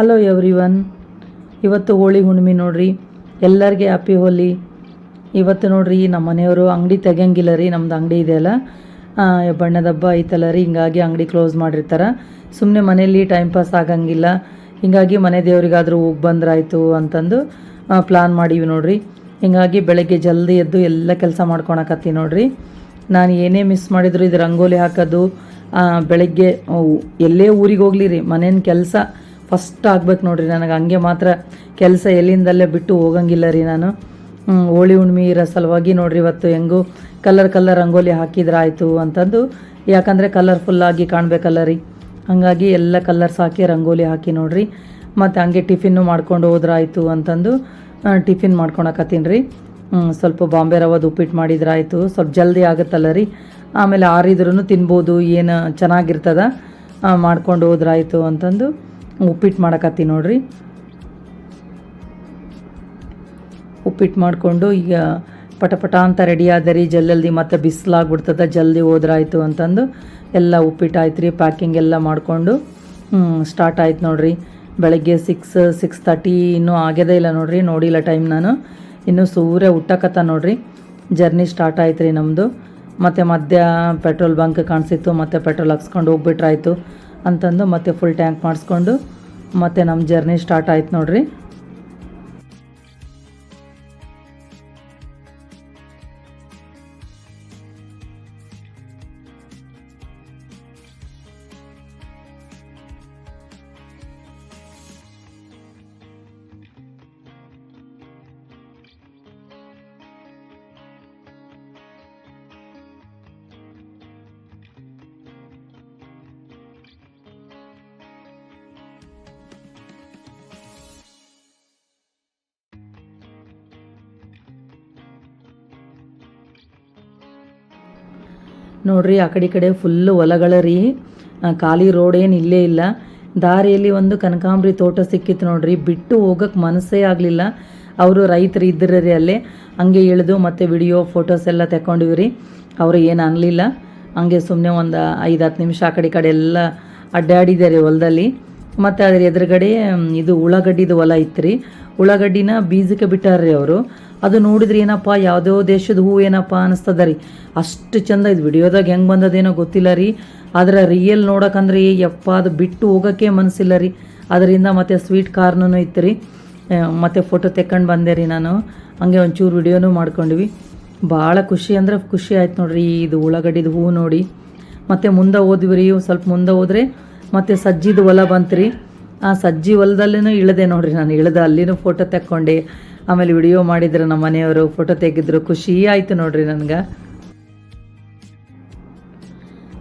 Hello every one ಇವತ್ತು ಹೋಳಿ ಹುಣ್ಣಿಮೆ ನೋಡ್ರಿ. ಎಲ್ಲರಿಗೆ ಹ್ಯಾಪಿ ಹೋಲಿ ಇವತ್ತು ನೋಡ್ರಿ, ನಮ್ಮ ಮನೆಯವರು ಅಂಗಡಿ ತೆಗಂಗಿಲ್ಲ ರೀ, ನಮ್ದು ಅಂಗಡಿ ಇದೆಯಲ್ಲ ಬಣ್ಣದ ಹಬ್ಬ ಐತಲ್ಲ ರೀ, ಹಿಂಗಾಗಿ ಅಂಗಡಿ ಕ್ಲೋಸ್ ಮಾಡಿರ್ತಾರೆ. ಸುಮ್ಮನೆ ಮನೆಯಲ್ಲಿ ಟೈಮ್ ಪಾಸ್ ಆಗಂಗಿಲ್ಲ. ಹಿಂಗಾಗಿ ಮನೆ ದೇವರಿಗಾದರೂ ಹೋಗಿ ಬಂದ್ರಾಯ್ತು ಅಂತಂದು ಪ್ಲಾನ್ ಮಾಡೀವಿ ನೋಡ್ರಿ. ಹಿಂಗಾಗಿ ಬೆಳಗ್ಗೆ ಜಲ್ದಿ ಎದ್ದು ಎಲ್ಲ ಕೆಲಸ ಮಾಡ್ಕೊಳಕತ್ತೀನಿ ನೋಡ್ರಿ. ನಾನು ಏನೇ ಮಿಸ್ ಮಾಡಿದ್ರು ಇದು ರಂಗೋಲಿ ಹಾಕೋದು ಬೆಳಗ್ಗೆ ಎಲ್ಲೇ ಊರಿಗೆ ಹೋಗ್ಲಿ ರೀ, ಮನೇನ ಕೆಲಸ. ಫಸ್ಟ್ ಆಗ್ಬೇಕು ನೋಡ್ರಿ, ನನಗೆ ಹಂಗೆ ಮಾತ್ರ ಕೆಲಸ ಎಲ್ಲಿಂದಲ್ಲೇ ಬಿಟ್ಟು ಹೋಗಂಗಿಲ್ಲ ರೀ ನಾನು. ಹೋಳಿ ಹುಣ್ಣಿಮೆ ಇರೋ ಸಲುವಾಗಿ ನೋಡ್ರಿ ಇವತ್ತು ಹೆಂಗೂ ಕಲರ್ ಕಲರ್ ರಂಗೋಲಿ ಹಾಕಿದ್ರೆ ಆಯಿತು ಅಂತಂದು ಯಾಕಂದರೆ ಕಲರ್ಫುಲ್ಲಾಗಿ ಕಾಣಬೇಕಲ್ಲ ರೀ. ಹಾಗಾಗಿ ಎಲ್ಲ ಕಲರ್ಸ್ ಹಾಕಿ ರಂಗೋಲಿ ಹಾಕಿ ನೋಡ್ರಿ. ಮತ್ತು ಹಂಗೆ ಟಿಫಿನ್ನು ಮಾಡ್ಕೊಂಡು ಹೋದ್ರಾಯ್ತು ಅಂತಂದು ಟಿಫಿನ್ ಮಾಡ್ಕೊಳಕತ್ತೀನಿ ರೀ. ಸ್ವಲ್ಪ ಬಾಂಬೆ ರವದ ಉಪ್ಪಿಟ್ಟು ಮಾಡಿದ್ರಾಯ್ತು. ಸ್ವಲ್ಪ ಜಲ್ದಿ ಆಗುತ್ತಲ್ಲ ರೀ. ಆಮೇಲೆ ಆರಿದ್ರೂ ತಿನ್ಬೋದು, ಏನು ಚೆನ್ನಾಗಿರ್ತದ ಮಾಡ್ಕೊಂಡು ಹೋದ್ರಾಯ್ತು ಅಂತಂದು. ಉಪ್ಪಿಟ್ಟು ಮಾಡಕತ್ತಿ ನೋಡ್ರಿ. ಉಪ್ಪಿಟ್ಟು ಮಾಡಿಕೊಂಡು ಈಗ ಪಟ ಪಟ ಅಂತ ರೆಡಿ ಆದರಿ ಜಲ್ದಿ ಮತ್ತೆ ಬಿಸಿಲಾಗ್ಬಿಡ್ತದ, ಜಲ್ದಿ ಹೋದ್ರಾಯ್ತು ಅಂತಂದು ಎಲ್ಲ ಉಪ್ಪಿಟ್ಟು ಆಯ್ತು ರೀ ಪ್ಯಾಕಿಂಗ್ ಎಲ್ಲ ಮಾಡಿಕೊಂಡು ಸ್ಟಾರ್ಟ್ ಆಯ್ತು ನೋಡ್ರಿ. ಬೆಳಗ್ಗೆ ಸಿಕ್ಸ್ ಸಿಕ್ಸ್ ತರ್ಟಿ ಇನ್ನೂ ಆಗ್ಯದೇ ಇಲ್ಲ ನೋಡ್ರಿ, ನೋಡಿಲ್ಲ ಟೈಮ್ ನಾನು. ಇನ್ನೂ ಸೂರ್ಯ ಹುಟ್ಟಕತ್ತ ನೋಡ್ರಿ. ಜರ್ನಿ ಸ್ಟಾರ್ಟ್ ಆಯ್ತು ರೀ ನಮ್ಮದು ಮತ್ತು ಮಧ್ಯ ಪೆಟ್ರೋಲ್ ಬಂಕ್ ಕಾಣಿಸಿತ್ತು, ಮತ್ತು ಪೆಟ್ರೋಲ್ ಹಾಕ್ಸ್ಕೊಂಡು ಹೋಗ್ಬಿಟ್ರಾಯ್ತು. ಅಂತಂದು ಮತ್ತೆ ಫುಲ್ ಟ್ಯಾಂಕ್ ಮಾಡಿಸ್ಕೊಂಡು ಮತ್ತು ನಮ್ಮ ಜರ್ನಿ ಸ್ಟಾರ್ಟ್ ಆಯ್ತು ನೋಡ್ರಿ. ನೋಡ್ರಿ, ಆ ಕಡೆ ಈ ಕಡೆ ಫುಲ್ಲು ಹೊಲಗಳ ರೀ. ಖಾಲಿ ರೋಡ್ ಏನು ಇಲ್ಲೇ ಇಲ್ಲ. ದಾರಿಯಲ್ಲಿ ಒಂದು ಕನಕಾಂಬ್ರಿ ತೋಟ ಸಿಕ್ಕಿತ್ತು ನೋಡ್ರಿ. ಬಿಟ್ಟು ಹೋಗಕ್ಕೆ ಮನಸ್ಸೇ ಆಗಲಿಲ್ಲ. ಅವರು ರೈತರು ಇದ್ದರು ರೀ ಅಲ್ಲೇ. ಹಂಗೆ ಇಳಿದು ಮತ್ತೆ ವಿಡಿಯೋ ಫೋಟೋಸ್ ಎಲ್ಲ ತಗೊಂಡಿವಿ ರೀ. ಅವರು ಏನು ಅನ್ನಲಿಲ್ಲ ಹಂಗೆ ಸುಮ್ಮನೆ ಒಂದು ಐದು, ಹತ್ತು ನಿಮಿಷ ಆ ಕಡೆ ಕಡೆ ಎಲ್ಲ ಅಡ್ಡಾಡಿದ್ದಾರೆ ಹೊಲದಲ್ಲಿ. ಮತ್ತು ಅದ್ರ ಎದುರುಗಡೆ ಇದು ಉಳ್ಳಾಗಡ್ಡಿದು ಹೊಲ ಇತ್ತು ರೀ. ಉಳ್ಳಾಗಡ್ಡಿನ ಬೀಜಕ್ಕೆ ಬಿಟ್ಟಾರ್ರಿ ಅವರು. ಅದು ನೋಡಿದ್ರೆ ಏನಪ್ಪ, ಯಾವುದೋ ದೇಶದ ಹೂ ಏನಪ್ಪ ಅನಿಸ್ತದ ರೀ ಅಷ್ಟು ಚಂದ ಇದು ವಿಡಿಯೋದಾಗ ಹೆಂಗೆ ಬಂದದೇನೋ ಗೊತ್ತಿಲ್ಲ ರೀ. ಆದ್ರೆ ರಿಯಲ್ ನೋಡಕ್ಕಂದ್ರೆ ಯಪ್ಪ, ಅದು ಬಿಟ್ಟು ಹೋಗೋಕ್ಕೆ ಮನಸ್ಸಿಲ್ಲ ರೀ. ಅದರಿಂದ ಮತ್ತು ಸ್ವೀಟ್ ಕಾರ್ನೂ ಇತ್ತು ರೀ. ಮತ್ತು ಫೋಟೋ ತೆಕ್ಕೊಂಡು ಬಂದೆ ರೀ ನಾನು. ಹಂಗೆ ಒಂಚೂರು ವಿಡಿಯೋನೂ ಮಾಡ್ಕೊಂಡ್ವಿ. ಭಾಳ ಖುಷಿ ಅಂದ್ರೆ ಖುಷಿ ಆಯ್ತು ನೋಡ್ರಿ ಇದು ಉಳ್ಳಾಗಡ್ಡಿದು ಹೂ ನೋಡಿ. ಮತ್ತು ಮುಂದೆ ಹೋದ್ವಿ ರೀ, ಸ್ವಲ್ಪ ಮುಂದೆ ಹೋದ್ರೆ ಮತ್ತೆ ಸಜ್ಜಿದು ಹೊಲ ಬಂತು ರೀ ಆ ಸಜ್ಜಿ ಹೊಲದಲ್ಲೂ ಇಳಿದೆ ನೋಡ್ರಿ ನಾನು, ಇಳ್ದೆ ಅಲ್ಲಿನೂ ಫೋಟೋ ತೆಕ್ಕೊಂಡೆ. ಆಮೇಲೆ ವಿಡಿಯೋ ಮಾಡಿದ್ರು ನಮ್ಮ ಮನೆಯವರು ಫೋಟೋ ತೆಗೆದ್ರು. ಖುಷಿ ಆಯಿತು ನೋಡ್ರಿ ನನಗೆ.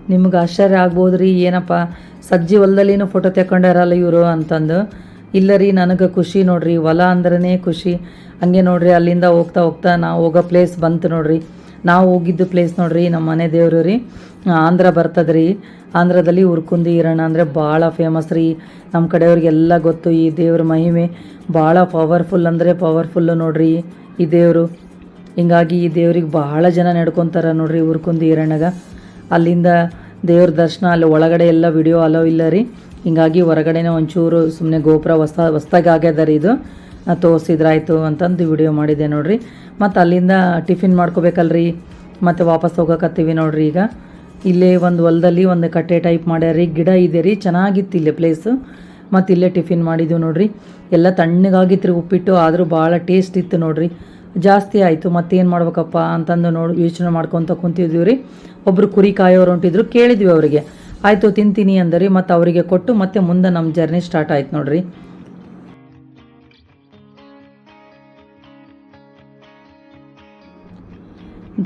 ನಿಮ್ಗೆ ಆಶ್ಚರ್ಯ ಆಗ್ಬೋದು ರೀ ಏನಪ್ಪ, ಸಜ್ಜಿ ಹೊಲದಲ್ಲಿನೂ ಫೋಟೋ ತೆಕ್ಕೊಂಡಾರಲ್ಲ ಇವರು ಅಂತಂದು. ಇಲ್ಲ ರೀ, ನನಗೆ ಖುಷಿ ನೋಡ್ರಿ, ಹೊಲ ಅಂದ್ರೇ ಖುಷಿ. ಹಂಗೆ ನೋಡ್ರಿ, ಅಲ್ಲಿಂದ ಹೋಗ್ತಾ ಹೋಗ್ತಾ ನಾವು ಹೋಗೋ ಪ್ಲೇಸ್ ಬಂತು ನೋಡ್ರಿ. ನಾವು ಹೋಗಿದ್ದು ಪ್ಲೇಸ್ ನೋಡ್ರಿ ನಮ್ಮ ಮನೆ ದೇವರು ರೀ. ಆಂಧ್ರ ಬರ್ತದ್ರಿ ಆಂಧ್ರದಲ್ಲಿ ಉರ್ಕುಂದಿ ಈರಣ್ಣ ಅಂದರೆ ಭಾಳ ಫೇಮಸ್ ರೀ. ನಮ್ಮ ಕಡೆಯವ್ರಿಗೆಲ್ಲ ಗೊತ್ತು, ಈ ದೇವ್ರ ಮಹಿಮೆ ಭಾಳ ಪವರ್ಫುಲ್ ಅಂದರೆ ಪವರ್ಫುಲ್ಲು ನೋಡ್ರಿ ಈ ದೇವರು. ಹಿಂಗಾಗಿ ಈ ದೇವ್ರಿಗೆ ಭಾಳ ಜನ ನಡ್ಕೊತಾರ ನೋಡ್ರಿ ಉರ್ಕುಂದಿ ಈರಣ್ಣಗ ಅಲ್ಲಿಂದ ದೇವ್ರ ದರ್ಶನ, ಅಲ್ಲಿ ಒಳಗಡೆ ಎಲ್ಲ ವಿಡಿಯೋ ಅಲೋ ಇಲ್ಲ ರೀ. ಹಿಂಗಾಗಿ ಹೊರಗಡೆನೇ ಒಂಚೂರು ಸುಮ್ಮನೆ ಗೋಪುರ ಹೊಸ ಹೊಸ್ದಾಗಿ ಆಗ್ಯದ ರೀ ಇದು. ತೋರ್ಸಿದ್ರಾಯ್ತು ಅಂತಂದು ವಿಡಿಯೋ ಮಾಡಿದೆ ನೋಡ್ರಿ. ಮತ್ತು ಅಲ್ಲಿಂದ ಟಿಫಿನ್ ಮಾಡ್ಕೋಬೇಕಲ್ರಿ. ಮತ್ತು ವಾಪಸ್ ಹೋಗಕತ್ತೀವಿ ನೋಡ್ರಿ ಈಗ. ಇಲ್ಲೇ ಒಂದು ಹೊಲದಲ್ಲಿ ಒಂದು ಕಟ್ಟೆ ಟೈಪ್ ಮಾಡ್ಯಾರಿ ಗಿಡ ಇದೆ ರೀ, ಚೆನ್ನಾಗಿತ್ತು ಇಲ್ಲೇ ಪ್ಲೇಸು ಮತ್ತು ಇಲ್ಲೇ ಟಿಫಿನ್ ಮಾಡಿದ್ವು ನೋಡ್ರಿ. ಎಲ್ಲ ತಣ್ಣಗಾಗಿತ್ತು ರೀ ಉಪ್ಪಿಟ್ಟು, ಆದರೂ ಭಾಳ ಟೇಸ್ಟ್ ಇತ್ತು ನೋಡ್ರಿ. ಜಾಸ್ತಿ ಆಯಿತು ಮತ್ತೇನು ಮಾಡ್ಬೇಕಪ್ಪ ಅಂತಂದು ನೋಡಿ, ಯೋಚನೆ ಮಾಡ್ಕೊತ ಕುಂತಿದ್ವಿ ರೀ. ಒಬ್ಬರು ಕುರಿ ಕಾಯೋರು ಹೊಂಟಿದ್ರು ಕೇಳಿದ್ವಿ ಅವರಿಗೆ. ಆಯಿತು, ತಿಂತೀನಿ ಅಂದರಿ, ಮತ್ತು ಅವರಿಗೆ ಕೊಟ್ಟು ಮತ್ತೆ ಮುಂದೆ ನಮ್ಮ ಜರ್ನಿ ಸ್ಟಾರ್ಟ್ ಆಯ್ತು ನೋಡ್ರಿ.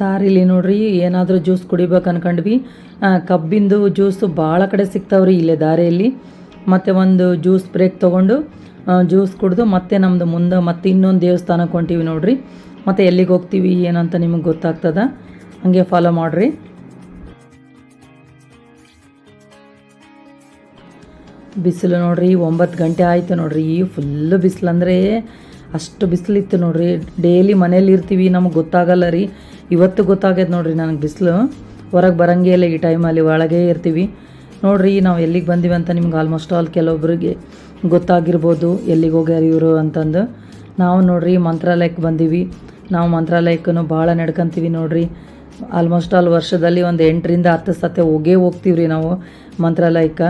ದಾರಿಲಿ ನೋಡ್ರಿ, ಏನಾದರೂ ಜ್ಯೂಸ್ ಕುಡಿಬೇಕು ಅನ್ಕೊಂಡ್ವಿ. ಕಬ್ಬಿಂದು ಜ್ಯೂಸು ಭಾಳ ಕಡೆ ಸಿಗ್ತಾವ್ರಿ ಇಲ್ಲೇ ದಾರಿಯಲ್ಲಿ. ಮತ್ತೆ ಒಂದು ಜ್ಯೂಸ್ ಬ್ರೇಕ್ ತೊಗೊಂಡು ಜ್ಯೂಸ್ ಕುಡಿದು ಮತ್ತೆ ನಮ್ಮದು ಮುಂದೆ ಮತ್ತೆ ಇನ್ನೊಂದು ದೇವಸ್ಥಾನಕ್ಕೆ ಹೊಂಟೀವಿ ನೋಡ್ರಿ. ಮತ್ತೆ ಎಲ್ಲಿಗೆ ಹೋಗ್ತೀವಿ, ಏನಂತ ನಿಮಗೆ ಗೊತ್ತಾಗ್ತದ? ಹಂಗೆ ಫಾಲೋ ಮಾಡಿರಿ. ಬಿಸಿಲು ನೋಡ್ರಿ, ಒಂಬತ್ತು ಗಂಟೆ ಆಯಿತು ನೋಡ್ರಿ, ಫುಲ್ಲು ಬಿಸಿಲು ಅಂದರೆ ಅಷ್ಟು ಬಿಸಿಲಿತ್ತು ನೋಡ್ರಿ. ಡೈಲಿ ಮನೇಲಿ ಇರ್ತೀವಿ ನಮಗೆ ಗೊತ್ತಾಗಲ್ಲ ರೀ. ಇವತ್ತು ಗೊತ್ತಾಗೈತೆ ನೋಡ್ರಿ ನನಗೆ ಬಿಸಿಲು. ಹೊರಗೆ ಬರಂಗೇ ಇಲ್ಲ ಈ ಟೈಮಲ್ಲಿ ಒಳಗೆ ಇರ್ತೀವಿ. ನೋಡ್ರಿ ನಾವು ಎಲ್ಲಿಗೆ ಬಂದೀವಿ ಅಂತ ನಿಮ್ಗೆ ಆಲ್ಮೋಸ್ಟ್ ಆಲ್ ಕೆಲವೊಬ್ಬರಿಗೆ ಗೊತ್ತಾಗಿರ್ಬೋದು ಎಲ್ಲಿಗೆ ಹೋಗ್ಯಾರ ಇವರು ಅಂತಂದು. ನಾವು ನೋಡ್ರಿ ಮಂತ್ರಾಲಯಕ್ಕೆ ಬಂದೀವಿ. ನಾವು ಮಂತ್ರಾಲಯಕ್ಕೂ ಭಾಳ ನಡ್ಕೊಂತೀವಿ ನೋಡ್ರಿ. ಆಲ್ಮೋಸ್ಟ್ ಆಲ್ ವರ್ಷದಲ್ಲಿ ಒಂದು ಎಂಟರಿಂದ ಹತ್ತು ಸತೆ ಹೋಗೇ ಹೋಗ್ತೀವಿ ರೀ ನಾವು ಮಂತ್ರಾಲಯಕ್ಕೆ.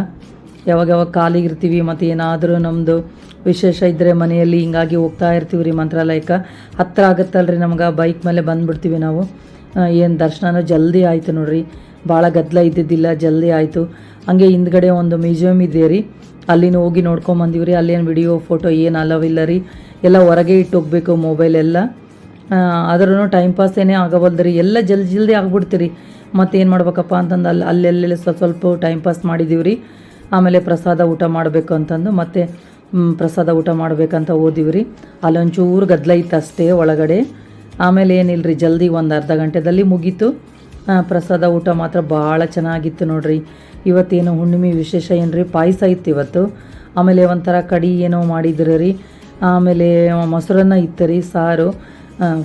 ಯಾವಾಗ ಯಾವಾಗ ಖಾಲಿಗಿರ್ತೀವಿ ಮತ್ತು ಏನಾದರೂ ನಮ್ಮದು ವಿಶೇಷ ಇದ್ದರೆ ಮನೆಯಲ್ಲಿ ಹಿಂಗಾಗಿ ಹೋಗ್ತಾ ಇರ್ತೀವಿ ರೀ ಮಂತ್ರಾಲಯಕ್ಕೆ. ಹತ್ತಿರ ಆಗುತ್ತಲ್ರಿ ನಮ್ಗೆ, ಬೈಕ್ ಮೇಲೆ ಬಂದುಬಿಡ್ತೀವಿ ನಾವು. ಏನು ದರ್ಶನನೂ ಜಲ್ದಿ ಆಯಿತು ನೋಡ್ರಿ. ಭಾಳ ಗದ್ದಲ ಇದ್ದಿದ್ದಿಲ್ಲ, ಜಲ್ದಿ ಆಯಿತು. ಹಂಗೆ ಹಿಂದ್ಗಡೆ ಒಂದು ಮ್ಯೂಸಿಯಮ್ ಇದೆ ರೀ. ಅಲ್ಲಿನೂ ಹೋಗಿ ನೋಡ್ಕೊಂಬಂದೀವಿ ರೀ. ಅಲ್ಲೇನು ವಿಡಿಯೋ, ಫೋಟೋ ಏನು ಅಲವಿಲ್ಲ ರೀ. ಎಲ್ಲ ಹೊರಗೆ ಇಟ್ಟು ಹೋಗ್ಬೇಕು ಮೊಬೈಲ್ ಎಲ್ಲ. ಆದ್ರೂ ಟೈಮ್ ಪಾಸ್ ಏನೇ ಆಗವಲ್ದು ರೀ. ಎಲ್ಲ ಜಲ್ದಿ ಜಲ್ದಿ ಆಗ್ಬಿಡ್ತೀರಿ. ಮತ್ತು ಏನು ಮಾಡ್ಬೇಕಪ್ಪ ಅಂತಂದು ಅಲ್ಲಿ ಅಲ್ಲೆಲ್ಲೆಲ್ಲ ಸ್ವಲ್ಪ ಸ್ವಲ್ಪ ಟೈಮ್ ಪಾಸ್ ಮಾಡಿದ್ದೀವಿ ರೀ. ಆಮೇಲೆ ಪ್ರಸಾದ ಊಟ ಮಾಡಬೇಕು ಅಂತಂದು. ಮತ್ತೆ ಪ್ರಸಾದ ಊಟ ಮಾಡಬೇಕಂತ ಓದಿವಿ ರೀ ಅಲ್ಲೊಂಚೂರು ಗದ್ದಲ ಇತ್ತು ಅಷ್ಟೇ ಒಳಗಡೆ. ಆಮೇಲೆ ಏನಿಲ್ಲ ರೀ ಜಲ್ದಿ ಒಂದು ಅರ್ಧ ಗಂಟೆದಲ್ಲಿ ಮುಗೀತು. ಪ್ರಸಾದ ಊಟ ಮಾತ್ರ ಭಾಳ ಚೆನ್ನಾಗಿತ್ತು ನೋಡ್ರಿ. ಇವತ್ತೇನು ಹುಣ್ಣಿಮೆ ವಿಶೇಷ ಏನು ರೀ ಪಾಯಸ ಇತ್ತು ಇವತ್ತು. ಆಮೇಲೆ ಒಂಥರ ಕಡಿ ಏನೋ ಮಾಡಿದ್ರು ರೀ. ಆಮೇಲೆ ಮೊಸರನ್ನ ಇತ್ತು ರೀ, ಸಾರು.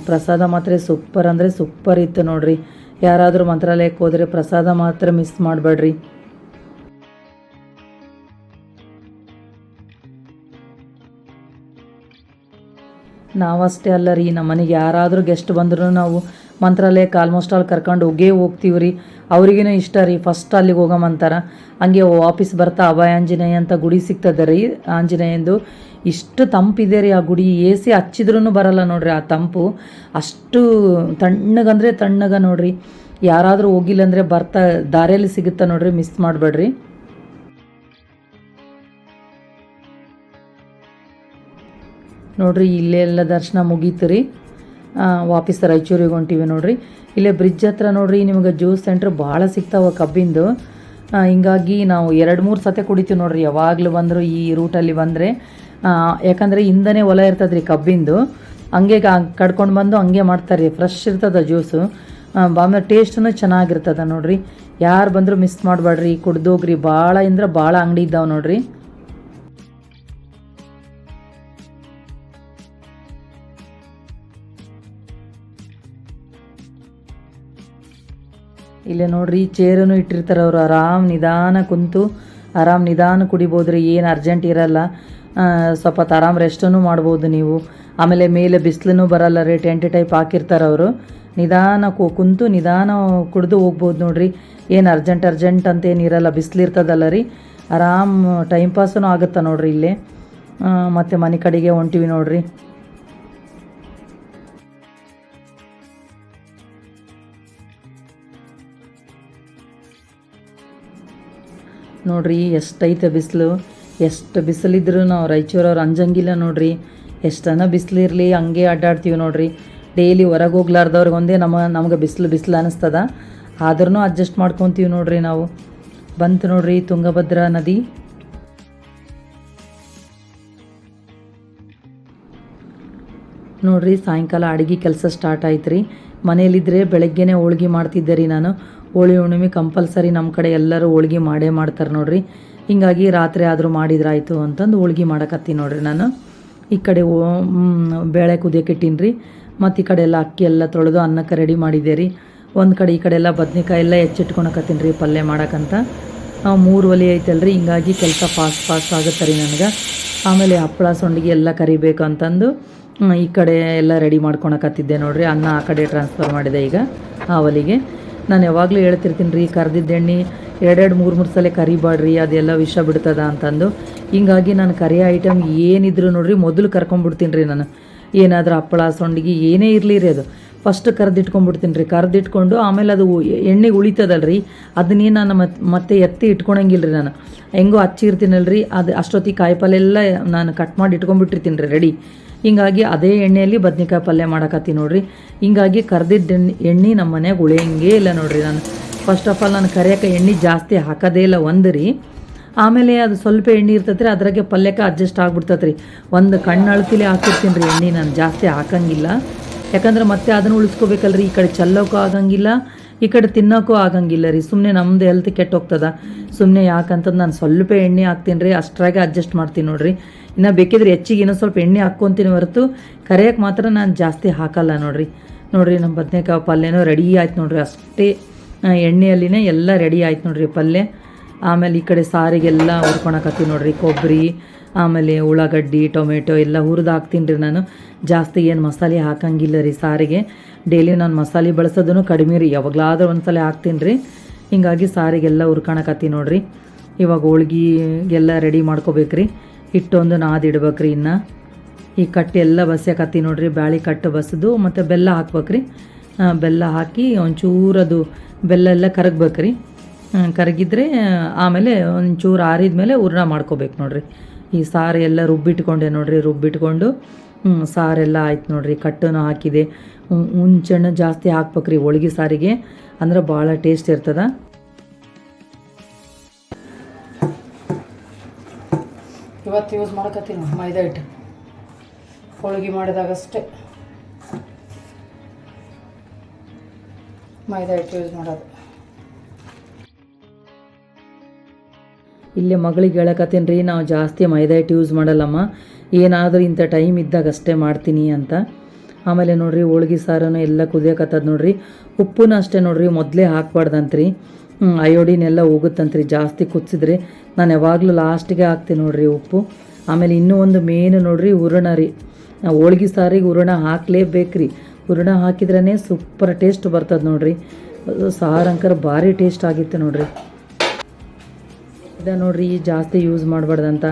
ಪ್ರಸಾದ ಮಾತ್ರ ಸೂಪರ್ ಅಂದರೆ ಸೂಪರ್ ಇತ್ತು ನೋಡ್ರಿ. ಯಾರಾದರೂ ಮಂತ್ರಾಲಯಕ್ಕೆ ಹೋದರೆ ಪ್ರಸಾದ ಮಾತ್ರ ಮಿಸ್ ಮಾಡಬೇಡ್ರಿ. ನಾವಷ್ಟೇ ಅಲ್ಲ ರೀ, ನಮ್ಮ ಮನೆಗೆ ಯಾರಾದರೂ ಗೆಸ್ಟ್ ಬಂದರೂ ನಾವು ಮಂತ್ರಾಲಯಕ್ಕೆ ಆಲ್ಮೋಸ್ಟ್ ಆಲ್ ಕರ್ಕೊಂಡು ಹೋಗೇ ಹೋಗ್ತೀವಿ ರೀ. ಅವ್ರಿಗೇನು ಇಷ್ಟ ರೀ ಫಸ್ಟ್ ಅಲ್ಲಿಗೆ ಹೋಗಮಂತಾರ ಹಂಗೆ ವಾಪಸ್ ಬರ್ತಾ ಅಭಯ ಆಂಜನೇಯ ಅಂತ ಗುಡಿ ಸಿಗ್ತದೆ ರೀ, ಆಂಜನೇಯಂದು. ಇಷ್ಟು ತಂಪಿದೆ ರೀ ಆ ಗುಡಿ ಎ ಸಿ ಹಚ್ಚಿದ್ರೂ ಬರಲ್ಲ ನೋಡ್ರಿ ಆ ತಂಪು. ಅಷ್ಟು ತಣ್ಣಗಂದರೆ ತಣ್ಣಗ ನೋಡ್ರಿ. ಯಾರಾದರೂ ಹೋಗಿಲ್ಲ ಅಂದರೆ ಬರ್ತಾ ದಾರಿಯಲ್ಲಿ ಸಿಗುತ್ತಾ ನೋಡ್ರಿ ಮಿಸ್ ಮಾಡಬೇಡ್ರಿ. ನೋಡ್ರಿ, ಇಲ್ಲೇ ಎಲ್ಲ ದರ್ಶನ ಮುಗೀತು ರೀ. ವಾಪಸ್ ರಾಯಚೂರಿಗೆ ಹೊಂಟಿವಿ ನೋಡ್ರಿ. ಇಲ್ಲೇ ಬ್ರಿಡ್ಜ್ ಹತ್ರ ನೋಡ್ರಿ, ನಿಮಗೆ ಜ್ಯೂಸ್ ಸೆಂಟ್ರ್ ಭಾಳ ಸಿಗ್ತಾವ ಕಬ್ಬಿಂದು. ಹಿಂಗಾಗಿ ನಾವು ಎರಡು ಮೂರು ಸತೆ ಕುಡಿತೀವಿ ನೋಡ್ರಿ, ಯಾವಾಗಲೂ ಬಂದರೂ ಈ ರೂಟಲ್ಲಿ ಬಂದರೆ. ಯಾಕಂದರೆ ಹಿಂದನೇ ಹೊಲ ಇರ್ತದೆ ರೀ ಕಬ್ಬಿಂದು. ಹಂಗೆ ಕಡ್ಕೊಂಡು ಬಂದು ಹಂಗೆ ಮಾಡ್ತಾರೆ ರೀ ಫ್ರೆಶ್ ಇರ್ತದೆ ಜ್ಯೂಸು. ಆಮೇಲೆ ಟೇಸ್ಟೂ ಚೆನ್ನಾಗಿರ್ತದೆ ನೋಡ್ರಿ. ಯಾರು ಬಂದರೂ ಮಿಸ್ ಮಾಡಬೇಡ್ರಿ ಕುಡ್ದೋಗ್ರಿ, ಭಾಳ ಅಂದ್ರೆ ಭಾಳ ಅಂಗಡಿ ಇದ್ದಾವೆ ನೋಡ್ರಿ. ಇಲ್ಲೇ ನೋಡ್ರಿ ಚೇರನ್ನು ಇಟ್ಟಿರ್ತಾರೆ ಅವರು. ಆರಾಮ್ ನಿಧಾನ ಕುಂತು, ಆರಾಮ್ ನಿಧಾನ ಕುಡಿಬೋದ್ರಿ. ಏನು ಅರ್ಜೆಂಟ್ ಇರಲ್ಲ. ಸ್ವಲ್ಪ ಆರಾಮ್ ರೆಸ್ಟನ್ನು ಮಾಡ್ಬೋದು ನೀವು. ಆಮೇಲೆ ಮೇಲೆ ಬಿಸಿಲೂ ಬರಲ್ಲ ರೀ. ಟೆಂಟ್ ಟೈಪ್ ಹಾಕಿರ್ತಾರೆ ಅವರು. ನಿಧಾನ ಕುಂತು ನಿಧಾನ ಕುಡಿದು ಹೋಗ್ಬೋದು ನೋಡ್ರಿ. ಏನು ಅರ್ಜೆಂಟ್ ಅರ್ಜೆಂಟ್ ಅಂತ ಏನು ಇರಲ್ಲ. ಬಿಸಿಲು ಇರ್ತದಲ್ಲ ರೀ. ಆರಾಮ್ ಟೈಮ್ ಪಾಸೂ ಆಗುತ್ತಾ ನೋಡ್ರಿ ಇಲ್ಲೇ. ಮತ್ತೆ ಮನೆ ಕಡೆಗೆ ಹೊಂಟಿವಿ ನೋಡ್ರಿ. ನೋಡ್ರಿ ಎಷ್ಟೈತೆ ಬಿಸಿಲು. ಎಷ್ಟು ಬಿಸಿಲಿದ್ರು ನಾವು ರಾಯಚೂರವ್ರು ಅಂಜಂಗಿಲ್ಲ ನೋಡ್ರಿ. ಎಷ್ಟನ ಬಿಸಿಲು ಇರಲಿ, ಹಂಗೆ ಅಡ್ಡಾಡ್ತೀವಿ ನೋಡ್ರಿ. ಡೈಲಿ ಹೊರಗೆ ಹೋಗ್ಲಾರ್ದವ್ರಿಗೆ ಒಂದೇ ನಮ್ಮ, ನಮ್ಗೆ ಬಿಸಿಲು ಬಿಸಿಲು ಅನ್ನಿಸ್ತದ ಆದ್ರೂ ಅಡ್ಜಸ್ಟ್ ಮಾಡ್ಕೊತೀವಿ ನೋಡ್ರಿ ನಾವು. ಬಂತು ನೋಡ್ರಿ, ತುಂಗಭದ್ರಾ ನದಿ. ನೋಡ್ರಿ, ಸಾಯಂಕಾಲ ಅಡುಗೆ ಕೆಲಸ ಸ್ಟಾರ್ಟ್ ಆಯ್ತು ರೀ ಮನೇಲಿದ್ದರೆ ಬೆಳಗ್ಗೆನೇ ಹೋಳ್ಗೆ ಮಾಡ್ತಿದ್ದೆ ರೀ ನಾನು. ಹೋಳಿ ಹುಣ್ಣಿಮೆ ಕಂಪಲ್ಸರಿ ನಮ್ಮ ಕಡೆ ಎಲ್ಲರೂ ಹೋಳ್ಗೆ ಮಾಡೇ ಮಾಡ್ತಾರೆ ನೋಡ್ರಿ. ಹಿಂಗಾಗಿ ರಾತ್ರಿ ಆದರೂ ಮಾಡಿದ್ರಾಯಿತು ಅಂತಂದು ಹೋಳ್ಗೆ ಮಾಡಕತ್ತೀನಿ ನೋಡ್ರಿ ನಾನು. ಈ ಕಡೆ ಬೇಳೆ ಕುದಿಯೋಕೆ ಇಟ್ಟೀನಿ ರೀ ಮತ್ತು ಈ ಕಡೆ ಎಲ್ಲ ಅಕ್ಕಿ ಎಲ್ಲ ತೊಳೆದು ಅನ್ನಕ್ಕೆ ರೆಡಿ ಮಾಡಿದ್ದೆ ರೀ. ಒಂದು ಕಡೆ ಈ ಕಡೆ ಎಲ್ಲ ಬದ್ನೆಕಾಯಿ ಎಲ್ಲ ಹೆಚ್ಚಿಟ್ಕೊಳಕತ್ತೀನಿ ರೀ ಪಲ್ಯ ಮಾಡೋಕ್ಕಂತ ಮೂರು ಒಲೆ ಐತಲ್ರಿ. ಹಿಂಗಾಗಿ ಕೆಲಸ ಫಾಸ್ಟ್ ಫಾಸ್ಟ್ ಆಗುತ್ತೆ ರೀ ನನಗೆ. ಆಮೇಲೆ ಹಪ್ಪಳ, ಸೊಂಡಿಗೆ ಎಲ್ಲ ಕರಿಬೇಕು ಅಂತಂದು ಈ ಕಡೆ ಎಲ್ಲ ರೆಡಿ ಮಾಡ್ಕೊಳಕತ್ತಿದ್ದೆ ನೋಡಿರಿ. ಅನ್ನ ಆ ಕಡೆ ಟ್ರಾನ್ಸ್ಫರ್ ಮಾಡಿದೆ ಈಗ, ಆ ಒಲಿಗೆ. ನಾನು ಯಾವಾಗಲೂ ಹೇಳ್ತಿರ್ತೀನಿ ರೀ ಕರ್ದಿದ್ದ ಎಣ್ಣೆ ಎರಡೆರಡು ಮೂರು ಮೂರು ಸಲ ಕರಿಬಾಡ್ರಿ ಅದೆಲ್ಲ ವಿಷ ಬಿಡ್ತದ ಅಂತಂದು. ಹಿಂಗಾಗಿ ನಾನು ಕರಿಯೋ ಐಟಮ್ ಏನಿದ್ರು ನೋಡ್ರಿ, ಮೊದಲು ಕರ್ಕೊಂಡ್ಬಿಡ್ತೀನಿ ರೀ ನಾನು. ಏನಾದರೂ ಹಪ್ಪಳ, ಸೊಂಡಿಗೆ ಏನೇ ಇರಲಿ ರೀ ಅದು. ಫಸ್ಟ್ ಕರೆದಿಟ್ಕೊಂಡ್ಬಿಡ್ತೀನಿ ರೀ, ಕರೆದಿಟ್ಕೊಂಡು ಆಮೇಲೆ ಅದು ಎಣ್ಣೆ ಉಳಿತದಲ್ರಿ, ಅದನ್ನೇ ನಾನು ಮತ್ತೆ ಮತ್ತೆ ಎತ್ತಿ ಇಟ್ಕೊಳಂಗಿಲ್ಲ ರೀ ನಾನು. ಹೆಂಗೋ ಹಚ್ಚಿರ್ತೀನಲ್ರಿ, ಅದು ಅಷ್ಟೊತ್ತಿಗೆ ಕಾಯಿಪಲ್ಲೆಲ್ಲ ನಾನು ಕಟ್ ಮಾಡಿ ಇಟ್ಕೊಂಡ್ಬಿಟ್ಟಿರ್ತೀನಿ ರೀ ರೆಡಿ ಹಿಂಗಾಗಿ ಅದೇ ಎಣ್ಣೆಯಲ್ಲಿ ಬದ್ನಿಕಾಯಿ ಪಲ್ಯ ಮಾಡಕತ್ತೀನಿ ನೋಡ್ರಿ. ಹಿಂಗಾಗಿ ಕರ್ದಿದ್ದ ಎಣ್ಣೆ ನಮ್ಮ ಮನೆಗೆ ಉಳಿಯಂಗೇ ಇಲ್ಲ ನೋಡ್ರಿ ನಾನು. ಫಸ್ಟ್ ಆಫ್ ಆಲ್ ನಾನು ಕರಿಯಕ್ಕೆ ಎಣ್ಣೆ ಜಾಸ್ತಿ ಹಾಕೋದೇ ಇಲ್ಲ ಒಂದು ರೀ ಆಮೇಲೆ ಅದು ಸ್ವಲ್ಪ ಎಣ್ಣೆ ಇರ್ತೈತೆ ರೀ ಅದ್ರಾಗೆ ಪಲ್ಯಕ್ಕೆ ಅಡ್ಜಸ್ಟ್ ಆಗ್ಬಿಡ್ತೈತೆ ರೀ ಒಂದು ಕಣ್ಣು ಅಳತಿಲಿ ಹಾಕಿರ್ತೀನಿ ರೀ ಎಣ್ಣೆ ನಾನು ಜಾಸ್ತಿ ಹಾಕಂಗಿಲ್ಲ. ಯಾಕಂದ್ರೆ ಮತ್ತೆ ಅದನ್ನು ಉಳಿಸ್ಕೋಬೇಕಲ್ರಿ, ಈ ಕಡೆ ಚೆಲ್ಲೋಕ್ಕೂ ಆಗಂಗಿಲ್ಲ, ಈ ಕಡೆ ತಿನ್ನೋಕ್ಕೂ ಆಗಂಗಿಲ್ಲ ರೀ. ಸುಮ್ಮನೆ ನಮ್ಮದು ಹೆಲ್ತ್ ಕೆಟ್ಟೋಗ್ತದ. ಸುಮ್ಮನೆ ಯಾಕಂತಂದು ನಾನು ಸ್ವಲ್ಪ ಎಣ್ಣೆ ಹಾಕ್ತೀನಿ ರೀ, ಅಷ್ಟರಾಗೆ ಅಡ್ಜಸ್ಟ್ ಮಾಡ್ತೀನಿ ನೋಡ್ರಿ. ಇನ್ನು ಬೇಕಿದ್ರೆ ಹೆಚ್ಚಿಗೆ ಇನ್ನೊಂದು ಸ್ವಲ್ಪ ಎಣ್ಣೆ ಹಾಕ್ಕೊತೀನಿ ಹೊರತು. ಕರೆಯೋಕ್ಕೆ ಮಾತ್ರ ನಾನು ಜಾಸ್ತಿ ಹಾಕಲ್ಲ ನೋಡಿರಿ. ನೋಡ್ರಿ ನಮ್ಮ ಬದನೇಕಾಯಿ ಪಲ್ಯನೂ ರೆಡಿ ಆಯ್ತು ನೋಡಿರಿ ಅಷ್ಟೇ. ಎಣ್ಣೆಯಲ್ಲಿನೇ ಎಲ್ಲ ರೆಡಿ ಆಯ್ತು ನೋಡ್ರಿ ಪಲ್ಯ. ಆಮೇಲೆ ಈ ಕಡೆ ಸಾರಿಗೆಲ್ಲ ಹುರ್ಕೊಳಕತ್ತಿ ನೋಡಿರಿ ಕೊಬ್ಬರಿ ಆಮೇಲೆ ಉಳ್ಳಾಗಡ್ಡಿ, ಟೊಮೆಟೊ ಎಲ್ಲ ಹುರಿದು ಹಾಕ್ತೀನಿ ರೀ ನಾನು. ಜಾಸ್ತಿ ಏನು ಮಸಾಲೆ ಹಾಕಂಗಿಲ್ಲ ರೀ ಸಾರಿಗೆ. ಡೈಲಿ ನಾನು ಮಸಾಲೆ ಬಳಸೋದನ್ನು ಕಡಿಮೆ ರೀ, ಯಾವಾಗಲಾದ್ರೂ ಒಂದ್ಸಲ ಹಾಕ್ತೀನಿ ರೀ. ಹೀಗಾಗಿ ಸಾರಿಗೆಲ್ಲ ಹುರ್ಕೊಳಕತ್ತಿ ನೋಡಿರಿ. ಇವಾಗ ಹೋಳ್ಗಿ ಎಲ್ಲ ರೆಡಿ ಮಾಡ್ಕೋಬೇಕ್ರಿ. ಹಿಟ್ಟೊಂದು ನಾದಿಡ್ಬೇಕು ರೀ ಇನ್ನು. ಈ ಕಟ್ಟು ಎಲ್ಲ ಬಸ್ಯಾಕತ್ತಿ ನೋಡ್ರಿ, ಬ್ಯಾಳಿ ಕಟ್ಟು ಬಸದು ಮತ್ತು ಬೆಲ್ಲ ಹಾಕ್ಬೇಕ್ರಿ. ಬೆಲ್ಲ ಹಾಕಿ ಒಂಚೂರು ಅದು ಬೆಲ್ಲ ಎಲ್ಲ ಕರಗ್ಬೇಕ್ರಿ. ಕರಗಿದ್ರೆ, ಆಮೇಲೆ ಒಂಚೂರು ಆರಿದ ಮೇಲೆ ಹೂರ್ಣ ಮಾಡ್ಕೋಬೇಕು ನೋಡ್ರಿ. ಈ ಸಾರು ಎಲ್ಲ ರುಬ್ಬಿಟ್ಕೊಂಡೆ ನೋಡ್ರಿ, ರುಬ್ಬಿಟ್ಕೊಂಡು ಸಾರೆಲ್ಲ ಆಯ್ತು ನೋಡ್ರಿ ಕಟ್ಟನ್ನು ಹಾಕಿದೆ. ಹುಂಚೆಣ್ಣು ಜಾಸ್ತಿ ಹಾಕ್ಬೇಕ್ರಿ, ಹೋಳ್ಗೆ ಸಾರಿಗೆ. ಅಂದ್ರೆ ಭಾಳ ಟೇಸ್ಟ್ ಇರ್ತದ. ಇವತ್ತು ಯೂಸ್ ಮಾಡಕತ್ತೀನಿ ಮೈದಾ ಹಿಟ್ಟು. ಹೋಳಿಗೆ ಮಾಡಿದಾಗಷ್ಟೇ. ಮೈದಾ ಹಿಟ್ಟು ಯೂಸ್ ಮಾಡೋದು. ಇಲ್ಲಿ ಮಗಳಿಗೆ ಹೇಳಕತ್ತೀನಿ ರೀ, ನಾವು ಜಾಸ್ತಿ ಮೈದಾ ಹಿಟ್ಟು ಯೂಸ್ ಮಾಡಲ್ಲಮ್ಮ. ಏನಾದರೂ ಇಂಥ ಟೈಮ್ ಇದ್ದಾಗ ಅಷ್ಟೇ ಮಾಡ್ತೀನಿ ಅಂತ. ಆಮೇಲೆ ನೋಡ್ರಿ, ಹೋಳ್ಗೆ ಸಾರನು ಎಲ್ಲ ಕುದಿಯಕತ್ತದ ನೋಡ್ರಿ. ಉಪ್ಪುನ ಅಷ್ಟೇ ನೋಡ್ರಿ, ಮೊದಲೇ ಹಾಕ್ಬಾರ್ದಂತ್ರಿ. ಅಯೋಡಿನ್ ಎಲ್ಲ ಹೋಗುತ್ತಂತ್ರಿ, ಜಾಸ್ತಿ ಕುದಿಸಿದ್ರೆ. ನಾನು ಯಾವಾಗಲೂ ಲಾಸ್ಟಿಗೆ ಹಾಕ್ತೀನಿ ನೋಡ್ರಿ ಉಪ್ಪು. ಆಮೇಲೆ ಇನ್ನೂ ಒಂದು ಮೇನ್ ನೋಡ್ರಿ ಹೂರಣ ರೀ. ನಾವು ಹೋಳ್ಗೆ ಸಾರಿಗೆ ಹೂರಣ ಹಾಕ್ಲೇಬೇಕ್ರಿ. ಹೂರಣ ಹಾಕಿದ್ರೇ ಸೂಪರ್ ಟೇಸ್ಟ್ ಬರ್ತದೆ ನೋಡ್ರಿ. ಸಾರಂಕರ ಭಾರಿ ಟೇಸ್ಟ್ ಆಗಿತ್ತು ನೋಡ್ರಿ. ಇದ ನೋಡ್ರಿ ಜಾಸ್ತಿ ಯೂಸ್ ಮಾಡಬಾರ್ದಂತ.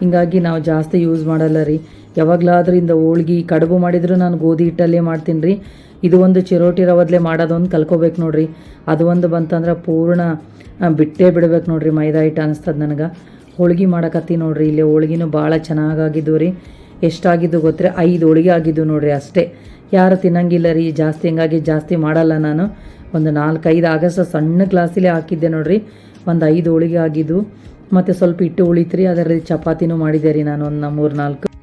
ಹಿಂಗಾಗಿ ನಾವು ಜಾಸ್ತಿ ಯೂಸ್ ಮಾಡಲ್ಲ ರೀ. ಯಾವಾಗಲಾದ್ರೂ ಇಂದ ಹೋಳ್ಗೆ ಕಡುಬು ಮಾಡಿದ್ರು ನಾನು ಗೋಧಿ ಹಿಟ್ಟಲ್ಲೇ ಮಾಡ್ತೀನಿ ರೀ. ಇದು ಒಂದು ಚಿರೋಟಿ ರವದ್ಲೆ ಮಾಡೋದೊಂದು ಕಲ್ಕೋಬೇಕು ನೋಡ್ರಿ. ಅದು ಒಂದು ಬಂತಂದ್ರೆ ಪೂರ್ಣ ಬಿಟ್ಟೇ ಬಿಡ್ಬೇಕು ನೋಡ್ರಿ ಮೈದಾ ಹಿಟ್ಟು ಅನಿಸ್ತದೆ ನನಗೆ. ಹೋಳಿಗೆ ಮಾಡಕತ್ತಿ ನೋಡ್ರಿ, ಇಲ್ಲಿ ಹೋಳ್ಗಿನೂ ಭಾಳ ಚೆನ್ನಾಗಾಗಿದ್ದು ರೀ. ಎಷ್ಟಾಗಿದ್ದು ಗೊತ್ತರೆ ಐದು ಹೋಳಿಗೆ ಆಗಿದ್ದು ನೋಡ್ರಿ ಅಷ್ಟೇ. ಯಾರು ತಿನ್ನಂಗಿಲ್ಲ ರೀ, ಜಾಸ್ತಿ ಹಂಗಾಗಿ ಜಾಸ್ತಿ ಮಾಡಲ್ಲ ನಾನು. ಒಂದು ನಾಲ್ಕೈದು ಆಗಸ್ಟ್ ಸಣ್ಣ ಗ್ಲಾಸಲ್ಲೇ ಹಾಕಿದ್ದೆ ನೋಡ್ರಿ. ಒಂದು ಐದು ಹೋಳಿಗೆ ಆಗಿದ್ದು. ಮತ್ತು ಸ್ವಲ್ಪ ಹಿಟ್ಟು ಉಳಿತ್ರಿ, ಅದರಲ್ಲಿ ಚಪಾತಿನೂ ಮಾಡಿದೆ ರೀ ನಾನು ಒಂದು ಮೂರು ನಾಲ್ಕು.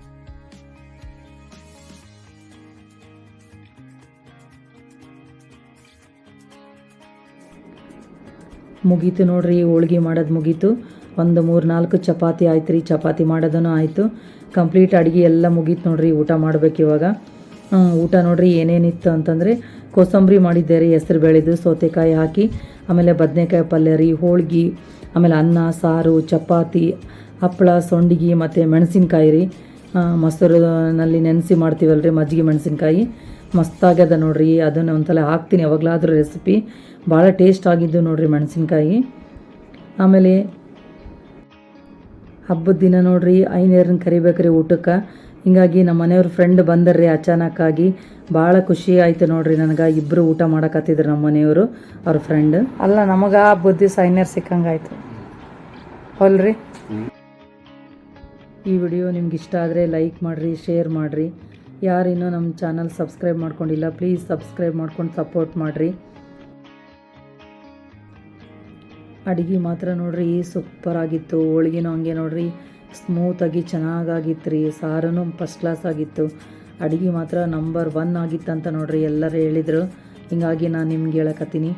ಮುಗೀತು ನೋಡ್ರಿ, ಹೋಳ್ಗೆ ಮಾಡೋದು ಮುಗೀತು. ಒಂದು ಮೂರು ನಾಲ್ಕು ಚಪಾತಿ ಆಯ್ತು ರೀ ಚಪಾತಿ ಮಾಡೋದನ್ನು ಆಯಿತು. ಕಂಪ್ಲೀಟ್ ಅಡುಗೆ ಎಲ್ಲ ಮುಗೀತು ನೋಡ್ರಿ, ಊಟ ಮಾಡಬೇಕು ಇವಾಗ. ಊಟ ನೋಡ್ರಿ, ಏನೇನಿತ್ತು ಅಂತಂದರೆ ಕೋಸಂಬರಿ ಮಾಡಿದ್ದೆ ರೀ, ಹೆಸ್ರು ಬೆಳೆದು ಸೌತೆಕಾಯಿ ಹಾಕಿ, ಆಮೇಲೆ ಬದನೆಕಾಯಿ ಪಲ್ಯ ರೀ, ಹೋಳ್ಗೆ, ಆಮೇಲೆ ಅನ್ನ, ಸಾರು, ಚಪಾತಿ ಹಪ್ಪಳ ಸೊಂಡಿಗೆ, ಮತ್ತು ಮೆಣಸಿನ್ಕಾಯಿ ರೀ. ಮೊಸರುನಲ್ಲಿ ನೆನೆಸಿ ಮಾಡ್ತೀವಲ್ರಿ ಮಜ್ಜಿಗೆ ಮೆಣಸಿನ್ಕಾಯಿ. ಮಸ್ತಾಗ್ಯದ ನೋಡ್ರಿ, ಅದನ್ನು ಒಂದ್ಸಲ ಹಾಕ್ತೀನಿ ಯಾವಾಗಲಾದ್ರೂ ರೆಸಿಪಿ ಭಾಳ ಟೇಸ್ಟ್ ಆಗಿದ್ದು ನೋಡ್ರಿ ಮೆಣಸಿನ್ಕಾಯಿ. ಆಮೇಲೆ ಹಬ್ಬದ ದಿನ ನೋಡ್ರಿ ಐನೇರನ್ನ ಕರಿಬೇಕ್ರಿ ಊಟಕ್ಕೆ. ಹಿಂಗಾಗಿ ನಮ್ಮ ಮನೆಯವ್ರ ಫ್ರೆಂಡ್ ಬಂದರ್ರಿ ಅಚಾನಕ್ಕಾಗಿ. ಭಾಳ ಖುಷಿ ಆಯ್ತು ನೋಡ್ರಿ ನನಗೆ ಇಬ್ಬರು ಊಟ ಮಾಡಕತ್ತಿದ್ರು ನಮ್ಮ ಮನೆಯವರು ಅವ್ರ ಫ್ರೆಂಡ್ ಅಲ್ಲ ನಮಗೆ ಆ ಬುದ್ಧಿ ಸೈನ್ಯರ್ ಸಿಕ್ಕಂಗಾಯ್ತು ಹೊಲ್ರಿ? ಈ ವಿಡಿಯೋ ನಿಮ್ಗೆ ಇಷ್ಟ ಆದರೆ ಲೈಕ್ ಮಾಡಿರಿ ಶೇರ್ ಮಾಡಿರಿ. ಯಾರಿನ್ನೂ ನಮ್ಮ ಚಾನಲ್ ಸಬ್ಸ್ಕ್ರೈಬ್ ಮಾಡ್ಕೊಂಡಿಲ್ಲ ಪ್ಲೀಸ್ ಸಬ್ಸ್ಕ್ರೈಬ್ ಮಾಡ್ಕೊಂಡು ಸಪೋರ್ಟ್ ಮಾಡಿರಿ. ಅಡುಗೆ ಮಾತ್ರ ನೋಡ್ರಿ ಸೂಪರ್ ಆಗಿತ್ತು. ಹೋಳ್ಗೆನೂ ಹಂಗೆ ನೋಡ್ರಿ ಸ್ಮೂತಾಗಿ ಚೆನ್ನಾಗಾಗಿತ್ತು ರೀ. ಸಾರನೂ ಫಸ್ಟ್ ಕ್ಲಾಸ್ ಆಗಿತ್ತು. ಅಡುಗೆ ಮಾತ್ರ ನಂಬರ್ ಒನ್ ಆಗಿತ್ತಂತ ನೋಡ್ರಿ ಎಲ್ಲರೂ ಹೇಳಿದರು. ಹೀಗಾಗಿ ನಾನು ನಿಮ್ಗೆ ಹೇಳಕತ್ತೀನಿ.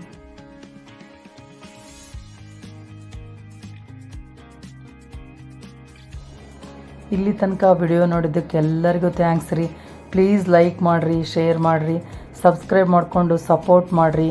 ಇಲ್ಲಿ ತನಕ ವಿಡಿಯೋ ನೋಡಿದ್ದಕ್ಕೆ ಎಲ್ಲರಿಗೂ ಥ್ಯಾಂಕ್ಸ್ ರೀ. ಪ್ಲೀಸ್ ಲೈಕ್ ಮಾಡಿರಿ ಶೇರ್ ಮಾಡಿರಿ. ಸಬ್ಸ್ಕ್ರೈಬ್ ಮಾಡಿಕೊಂಡು ಸಪೋರ್ಟ್ ಮಾಡಿರಿ.